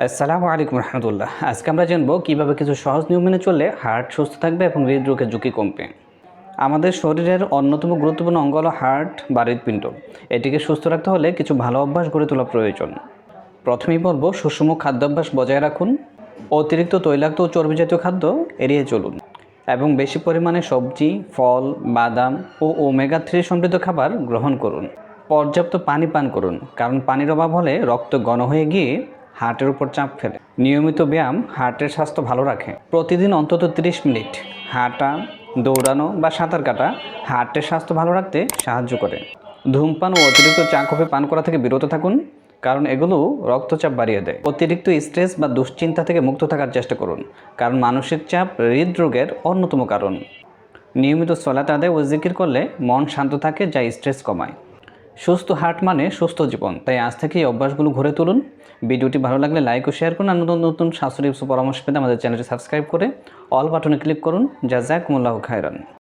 আসসালামু আলাইকুম রহমতুল্লাহ। আজকে আমরা জানব কীভাবে কিছু সহজ নিয়ম মেনে চললে হার্ট সুস্থ থাকবে এবং হৃদরোগের ঝুঁকি কমবে। আমাদের শরীরের অন্যতম গুরুত্বপূর্ণ অঙ্গ হলো হার্ট বা হৃৎপিণ্ড। এটিকে সুস্থ রাখতে হলে কিছু ভালো অভ্যাস গড়ে তোলা প্রয়োজন। প্রথমেই বলব, সুষম খাদ্যাভ্যাস বজায় রাখুন। অতিরিক্ত তৈলাক্ত ও চর্বি জাতীয় খাদ্য এড়িয়ে চলুন। এবং বেশি পরিমাণে সবজি, ফল, বাদাম ও ওমেগা থ্রি সমৃদ্ধ খাবার গ্রহণ করুন। পর্যাপ্ত পানি পান করুন, কারণ পানির অভাব হলে রক্ত ঘন হয়ে গিয়ে হার্টের উপর চাপ ফেলে। নিয়মিত ব্যায়াম হার্টের স্বাস্থ্য ভালো রাখে। প্রতিদিন অন্তত 30 মিনিট হাঁটা, দৌড়ানো বা সাঁতার কাটা হার্টের স্বাস্থ্য ভালো রাখতে সাহায্য করে। ধূমপান ও অতিরিক্ত চা, কফি, পান করা থেকে বিরত থাকুন, কারণ এগুলো রক্তচাপ বাড়িয়ে দেয়। অতিরিক্ত স্ট্রেস বা দুশ্চিন্তা থেকে মুক্ত থাকার চেষ্টা করুন, কারণ মানসিক চাপ হৃদরোগের অন্যতম কারণ। নিয়মিত সলাত আদায় ও জিকির করলে মন শান্ত থাকে, যা স্ট্রেস কমায়। সুস্থ হার্ট মানে সুস্থ জীবন। তাই আজ থেকে এই অভ্যাসগুলো ঘুরে তুলুন। ভিডিওটি ভালো লাগলে লাইক ও শেয়ার করুন। আর নতুন নতুন স্বাস্থ্য টিপস পরামর্শ পেতে আমাদের চ্যানেলটি সাবস্ক্রাইব করে অল বাটনে ক্লিক করুন। যা জ্যাক মোল্লাহ খায়রান।